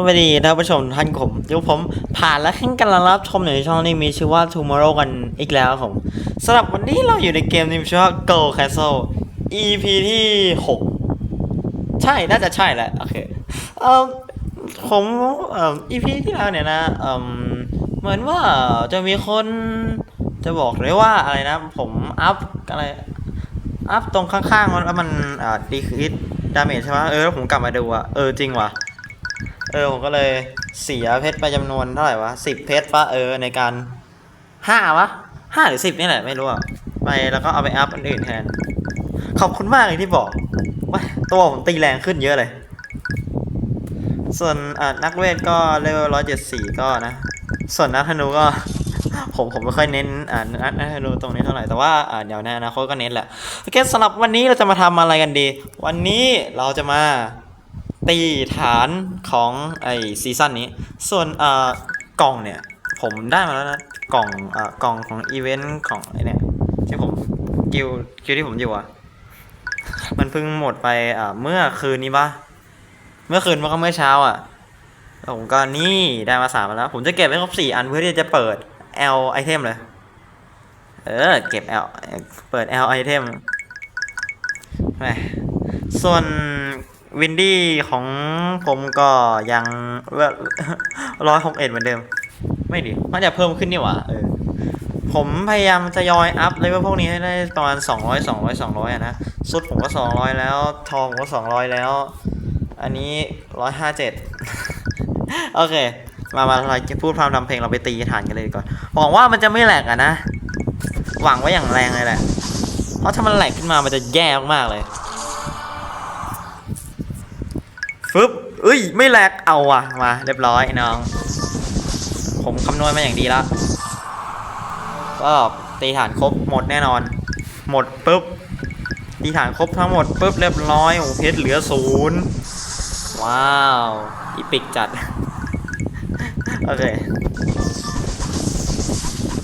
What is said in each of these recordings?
สวัสดีท่านผู้ชมท่านผมเดี๋ยวผมผ่านและขึ้นกำลังรับชมอยู่ในช่องนี้มีชื่อว่า Tomorrow กันอีกแล้วครับผมสำหรับวันนี้เราอยู่ในเกมนี้มีชื่อว่า Go Castle EP ที่ 6 ใช่น่าจะใช่แหละโอเคเอ่อผมเอ่อ EP ที่แล้วเนี่ยนะเอ่มเหมือนว่าจะมีคนจะบอกเลยว่าอะไรนะ ผมอัพอะไรอัพตรงข้างๆมันแล้วมันอ่าดีคิดดาเมจใช่ไหมเออแล้วผมกลับมาดูอะเออจริงว่ะ เออผมก็เลยเสียเพชรไปจำนวนเท่าไหร่วะสิบเพชรปะเออในการห้าวะห้าหรือสิบนี่แหละไม่รู้อะไปแล้วก็เอาไปอัพอันอื่นแทน ขอบคุณมากเลยที่บอกว่าตัวผมตีแรงขึ้นเยอะเลย ส่วนอ่านักเวทก็เลเวลร้อยเจ็ดสี่ก็นะ ส่วนนักธนูก็ ผมผมไม่ค่อยเน้นอ่านักนักธนูตรงนี้เท่าไหร่แต่ว่าอ่าเดี๋ยวในอนาคตก็เน้นแหละโอเคสำหรับวันนี้เราจะมาทำอะไรกันดี วันนี้เราจะมา ตีฐานของไอซีซั่นนี้ ส่วนเอ่อกล่องเนี่ย ผมได้มาแล้วนะ กล่องเอ่อกล่องของอีเวนต์ของไอเนี่ยที่ผมกิวกิวที่ผมอยู่อะมันเพิ่งหมดไปอ่าเมื่อคืนนี้ปะเมื่อคืนมันก็เมื่อเช้าอะผมก็นี่ได้มาสามแล้ว ผมจะเก็บไว้ครบสี่อันเพื่อที่จะเปิด L ไอเทมเลย เออ เก็บ L เปิด L ไอเทมแหมส่วน วินดี้ของผมก็ยังร้อยหกเอ็ดเหมือนเดิม ไม่ดิมันจะเพิ่มขึ้นนี่หว่าเออผมพยายามจะยอยอัพเลเวลพวกนี้ให้ได้ประมาณสองร้อยสองร้อยสองร้อยอะนะสุดผมก็สองร้อยแล้ว ทองผมก็สองร้อยแล้ว อันนี้ร้อยห้าเจ็ดโอเค มามาเราจะพูดพรำทำเพลงเราไปตีฐานกันเลยดีกว่อนหวังว่ามันจะไม่แหลกอะนะ หวังไว้อย่างแรงเลยแหละ เพราะถ้ามันแหลกขึ้นมามันจะแย่มากๆเลย ฟึบเอ้ย ไม่แหลกเอาว่ะ มา เรียบร้อยน้อง ผมคำนวณมาอย่างดีแล้ว ก็ตีฐานครบหมดแน่นอน หมดปุ๊บ ตีฐานครบทั้งหมดปุ๊บเรียบร้อยโอ้เพชรเหลือศูนย์ว้าว อีปิกจัด โอเค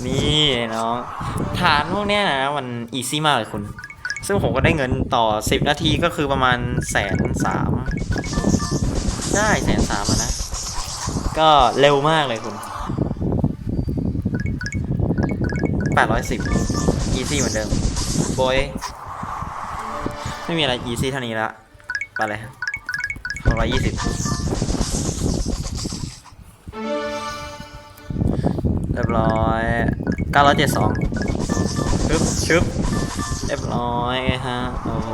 นี่น้อง ฐานพวกเนี้ยนะมันอีซี่มากเลยคุณซึ่งผมก็ได้เงินต่อ 10 นาทีก็คือประมาณแสนสาม ได้แสนสามนะ ก็เร็วมากเลยคุณ810 easy เหมือนเดิมโบยไม่มีอะไร easy เท่านี้ละไปเลย620เรียบร้อย972ชึบชึบเรียบร้อยฮะโอ้โห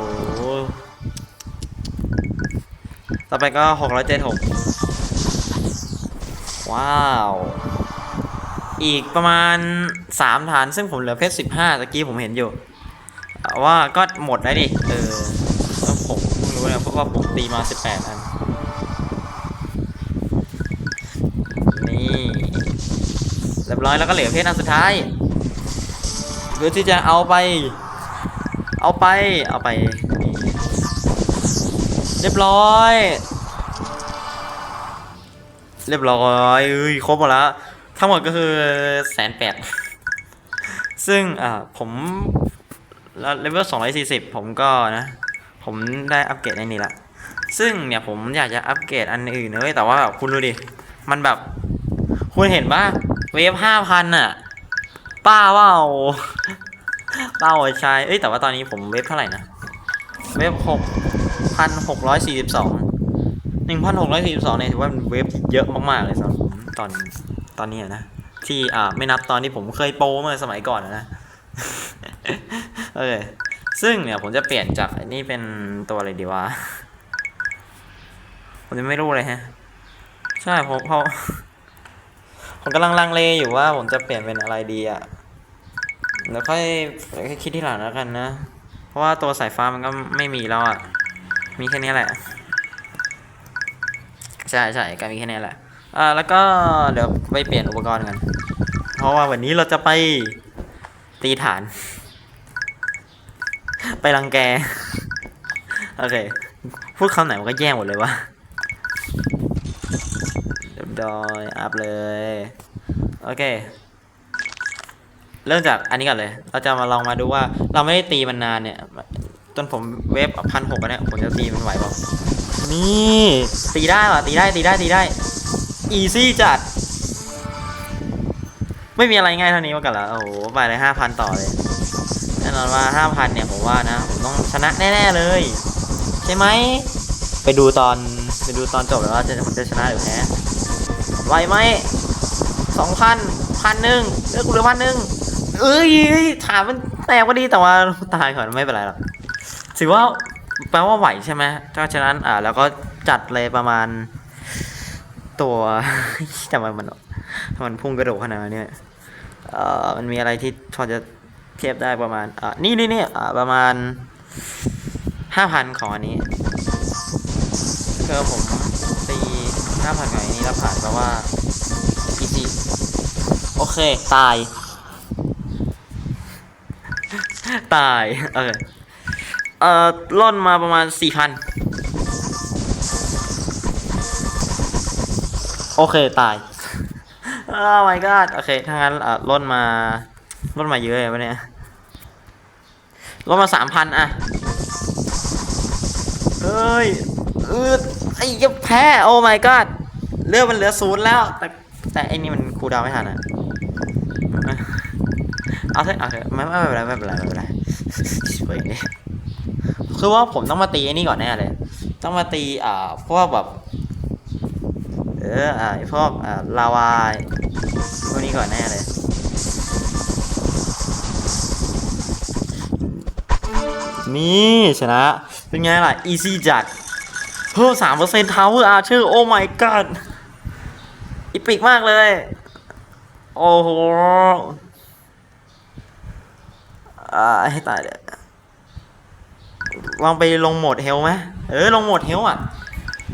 ต่อไปก็หกร้อยเจ็ดหกว้าว อีกประมาณสามฐานซึ่งผมเหลือเพชรสิบห้าตะกี้ผมเห็นอยู่ว่าก็หมดแล้วดิ เออแล้วผมเพิ่งรู้นี่ยเพราะว่าผมตีมาสิบแปดอัน นี่ เรียบร้อยแล้วก็เหลือเพชรอันสุดท้ายเพื่อที่จะเอาไป เอาไป เอาไป เรียบร้อย เรียบร้อยเอ้ยครบหมดแล้ว ทั้งหมดก็คือแสนแปดซึ่งอ่าผมเลเวลสองร้อยสี่สิบผมก็นะ ผมได้อัปเกรดในนี้ละ ซึ่งเนี่ยผมอยากจะอัปเกรดอันอื่นนะเว้ยแต่ว่าแบบคุณดูดิ มันแบบ คุณเห็นปะเวฟห้าพันอะป้าว่าป้าโอชายเอ้ยแต่ว่าตอนนี้ผมเวฟเท่าไหร่นะ เวฟหก พันหกร้อยสี่สิบสองหนึ่งพันหกร้อยสี่สิบสองเนี่ยถือว่าเป็นเวฟที่เยอะมากๆเลยสำหรับผมตอนตอนนี้นะที่อ่าไม่นับตอนที่ผมเคยโปเมื่อสมัยก่อนนะโอเคซึ่งเนี่ยผมจะเปลี่ยนจากอันนี้เป็นตัวอะไรดีวะผมจะไม่รู้เลยฮะ ใช่ผมเพราะผมกำลังลังเลอยู่ว่าผมจะเปลี่ยนเป็นอะไรดีอะแล้วค่อยค่อยคิดที่หลังแล้วกันนะ เพราะว่าตัวสายฟ้ามันก็ไม่มีแล้วอะ มีแค่นี้แหละ ใช่ใช่ก็มีแค่นี้แหละ อ่า แล้วก็เดี๋ยวไปเปลี่ยนอุปกรณ์กัน เพราะว่าวันนี้เราจะไปตีฐาน ไปรังแก โอเค พูดคำไหนมันก็แย่หมดเลยวะเรียบร้อยอัพเลย โอเค เริ่มจากอันนี้ก่อนเลย เราจะมาลองมาดูว่า เราไม่ได้ตีมันนานเนี่ย จนผมเวฟพันหกเนี่ยผมจะตีมันไหวเปล่านี่ตีได้ว่ะตีได้ตีได้ตีได้อีซี่จัด ไม่มีอะไรง่ายเท่านี้มากันแล้วโอ้โหไปเลยห้าพันต่อเลยแน่นอนว่าห้าพันเนี่ยผมว่านะ ผมต้องชนะแน่ ๆ เลย ใช่ไหม ไปดูตอนไปดูตอนจบแล้วว่าจะผมจะชนะหรือแพ้ไหวไหมสองพันพันหนึ่งเลือกกูเหลือพันหนึ่งเอ้ยถามมันแตกก็ดีแต่ว่าตายก่อนไม่เป็นไรหรอก ถือว่าแปลว่าไหวใช่ไหมเพราะฉะนั้นอ่าแล้วก็จัดเลยประมาณ ตัวแต่มันมันมันพุ่งกระโดดขนาดนี้เอ่อมันมีอะไรที่พอจะเทียบได้ประมาณอ่านี่นี่นี่อ่าประมาณห้าพันของอันนี้คือผมตีห้าพันกับอันนี้แล้วผ่านเพราะว่า easy โอเค ตาย ตายโอเค เอ่อล่นมาประมาณสี่พันโอเคตายโอ้ my god โอเคถ้างั้นเอ่อล่นมาล่นมาเยอะเลยวะเนี่ยล่นมาสามพันอะเฮ้ยเออไอ้ยับแพ้โอ้ my god เลือดมันเหลือศูนย์แล้ว แต่แต่ไอ้นี่มันคูลดาวน์ไม่ทันอะเอาเถอะเอาเถอะไม่ไม่เป็นไรไม่เป็นไรไม่เป็นไรช่วยนี่ คือว่าผมต้องมาตีไอ้นี่ก่อนแน่เลย ต้องมาตีอ่าพวกแบบ เอออ่าพวกอ่าลาวาพวกนี้ก่อนแน่เลยนี่ชนะ เป็นไงล่ะ easy จัด เพิ่มสามเปอร์เซ็นต์ทาวเวอร์อาร์เชอร์โอ้ my god อีปิกมากเลย โอ้โหอ่าให้ตายเลย ลองไปลงโหมดเฮลไหมเออลงโหมดเฮลอะ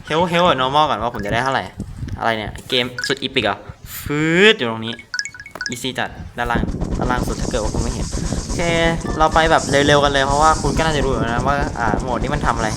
เฮลเฮลกับ normal ก่อนว่าผมจะได้เท่าไหร่ อะไรเนี่ย เกมสุดอีปิกอะฟืดอยู่ตรงนี้อีซีจัดด้านล่างด้านล่างสุดถ้าเกิดว่าคุณไม่เห็น โอเค เราไปแบบเร็วๆกันเลยเพราะว่าคุณก็น่าจะรู้อยู่แล้วนะว่าอ่าโหมดนี้มันทำอะไร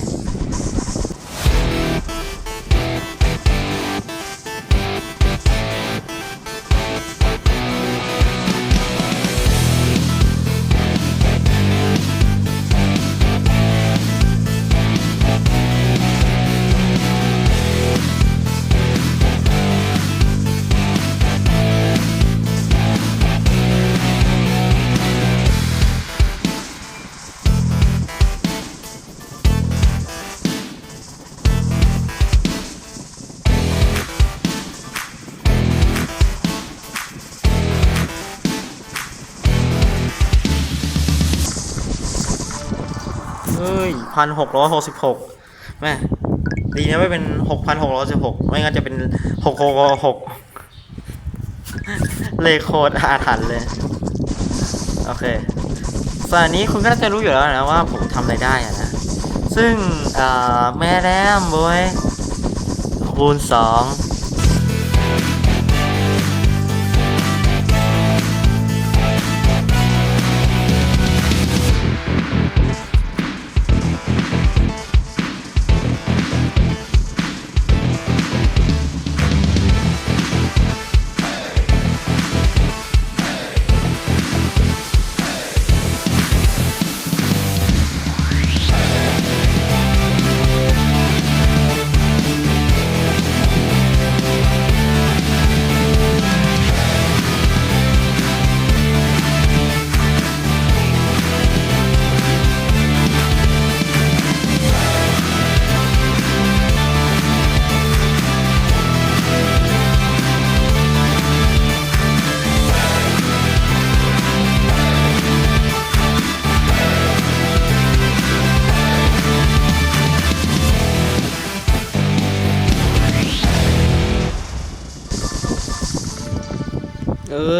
พันหกร้อยหกสิบหกแม่ดีนะไม่เป็นหกพันหกร้อยสิบหกไม่งั้นจะเป็นหกหกหกเลขโคตรอาถรรพ์เลย โอเคส่วนนี้คุณก็น่าจะรู้อยู่แล้วนะว่าผมทำอะไรได้อะนะ ซึ่งเอ่อแม่แรมบวยคูณสอง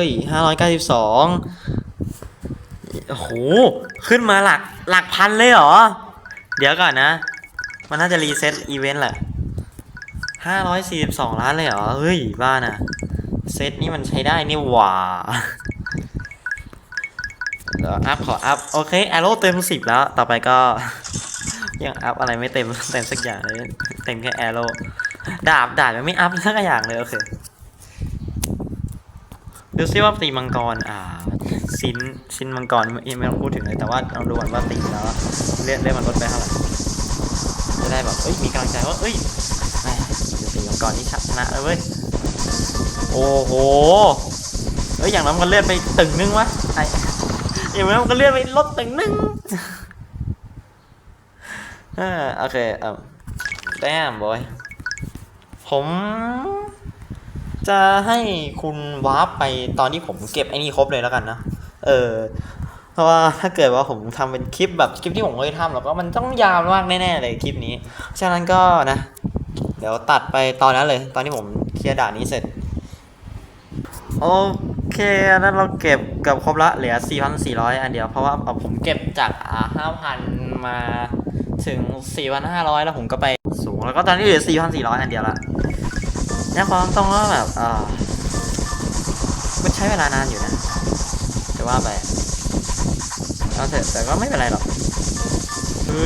ยห้าร้อยเก้าสิบสองโอ้โห ขึ้นมาหลักหลักพันเลยเหรอ เดี๋ยวก่อนนะ มันน่าจะรีเซ็ตอีเวนต์แหละห้าร้อยสี่สิบสองล้านเลยเหรอ เฮ้ย บ้านะเซ็ตนี้มันใช้ได้นี่หว่าเดี๋ยวอัพขออัพ โอเคแอโร่เต็มสิบแล้ว ต่อไปก็ ยังอัพอะไรไม่เต็ม เต็มสักอย่างเลย เต็มแค่แอโร่ดาบดาบยังไม่อัพสักอย่างเลย โอเค ดูซิว่าตีมังกร อ่าซินซินมังกรไม่ไม่ต้องพูดถึงเลย แต่ว่าเราดูก่อนว่าตีแล้วเลือดเลือดมันลดไปเท่าไหร่จะได้แบบเอ้ยมีกำลังใจว่าเอ้ยตีมังกรนี่ชนะแล้วเว้ยโอ้โหเอ้ยอย่างนั้นมันก็เลื่อนไปตึงนึงวะไออย่างนั้นมันก็เลื่อนไปลดตึงนึงอ่าโอเคอ่อแต้มบอยผม จะให้คุณวาร์ปไปตอนที่ผมเก็บไอ้นี่ครบเลยแล้วกันนะ เออ เพราะว่าถ้าเกิดว่าผมทำเป็นคลิปแบบคลิปที่ผมเคยทำแล้วก็มันต้องยาวมากแน่ๆเลยคลิปนี้ ฉะนั้นก็นะ เดี๋ยวตัดไปตอนนั้นเลย ตอนที่ผมเคลียร์ด่านนี้เสร็จ โอเคนั้นเราเก็บเกับครบละเหลือ 4,400 อันเดียว เพราะว่าเอาผมเก็บจากอ่า5,000 มาถึง 4,500 แล้วผมก็ไปสูง แล้วก็ตอนนี้เหลือ 4,400 อันเดียวละ นี่ยความต้องว่าแบบเอ่ามันใช้เวลานานอยู่นะจะว่าไปเอาเสร็จแต่ก็ไม่เป็นไรหรอกคือ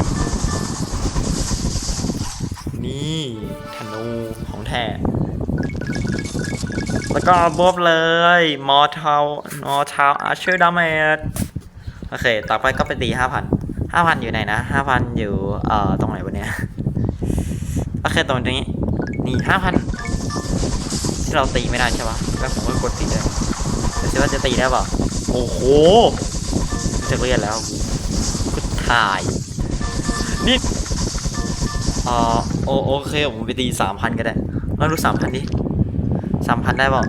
นี่ธนูของแท้แล้วก็บวบเลย มอเทามอเทาอาร์เชอร์ดาเมจโอเค ต่อไปก็ไปตีห้าพันห้าพันอยู่ไหนนะห้าพันอยู่ เอ่อ ตรงไหนวะเนี่ย โอเค ตรงนี้ นี่ห้าพัน ที่เราตีไม่ได้ใช่ปะแล้วผมก็กดตีเลยแต่คิดว่าจะตีได้เปล่าโอ้โหจะเรียนแล้วกูถ่ายนี่เอ่อโอโอเคผมไปตีสามพันก็ได้เราดูสามพันดิสามพันได้เปล่า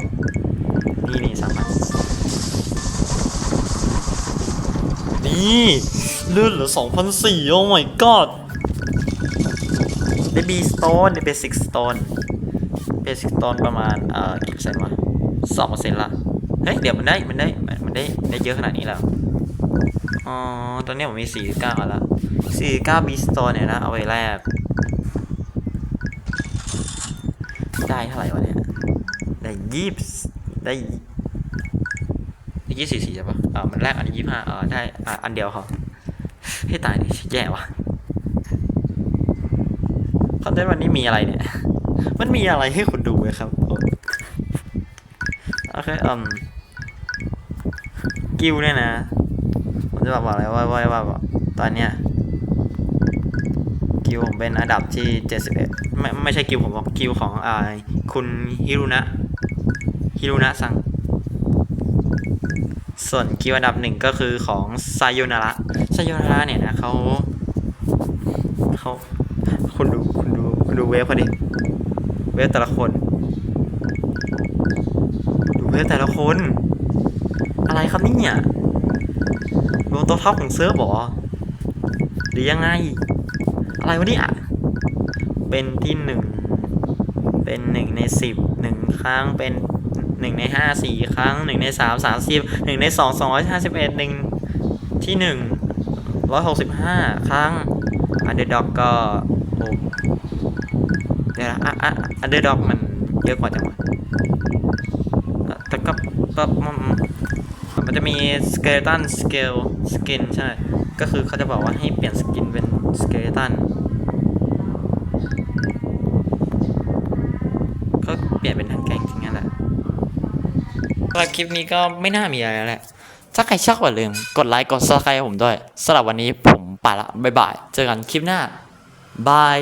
นี่นี่สามพันนี่เลื่อนเหลือสองพันสี่โอ้ my god ได้บีสโตนได้เบสิกสโตน เบสิกสโตนประมาณเอ่อกี่เปอร์เซ็นต์วะสองเปอร์เซ็นต์ละเฮ้ยเดี๋ยวมันได้มันได้มันได้ได้เยอะขนาดนี้แล้วอ๋อตอนนี้ผมมีสี่เก้าแล้วสี่เก้าบีสโตนเนี่ยนะเอาไว้แรกได้เท่าไหร่วะเนี่ยได้ยี่สิบได้ยี่สิบสี่ใช่ปะอ่ามันแรกอันนี้ยี่ห้าอ่าได้อ่าอันเดียวเขาให้ตายดิแย่วะคอนเทนต์วันนี้มีอะไรเนี่ย มันมีอะไรให้คุณดูไหมครับโอเคอืมกิวเนี่ยนะผมจะบอกว่าอะไรว่าว่าว่าว่าตอนเนี้ยกิวผมเป็นอันดับที่เจ็ดสิบเอ็ดไม่ไม่ใช่กิวผมบอกกิวของอ่าคุณฮิรุนะฮิรุนะซัง ส่วนคิวอันดับหนึ่งก็คือของไซโยนาระไซโยนาระเนี่ยนะเขาเขาคุณดูคุณดูคุณดูเวฟเขาดิ เวฟแต่ละคน ดูเวฟแต่ละคน อะไรครับนี่เนี่ยรวมตัวท็อปของเซิร์ฟบอหรือยังไง อะไรวะเนี่ยเป็นที่หนึ่งเป็นหนึ่งในสิบหนึ่งครั้งเป็นหนึ่งในห้าสี่ครั้งหนึ่งในสามสามสิบหนึ่งในสองสองร้อยห้าสิบเอ็ดหนึ่งที่หนึ่งร้อยหกสิบห้าครั้งอันเดอร์ด็อกก็ เดี๋ยวนะอะอะอันเดอร์ด็อกมันเยอะกว่าจังวะแต่ก็ก็มันมันจะมีสเกลตันสเกลสกินใช่ ก็คือเขาจะบอกว่าให้เปลี่ยนสกินเป็นสเกลตันก็เปลี่ยนเป็นทางแกงจริงนั่นแหละสำหรับคลิปนี้ก็ไม่น่ามีอะไรแล้วแหละ ถ้าใครชอบอย่าลืมกดไลค์กดซับสไครต์ผมด้วยสำหรับวันนี้ผมไปละบ๊ายบาย เจอกันคลิปหน้าบาย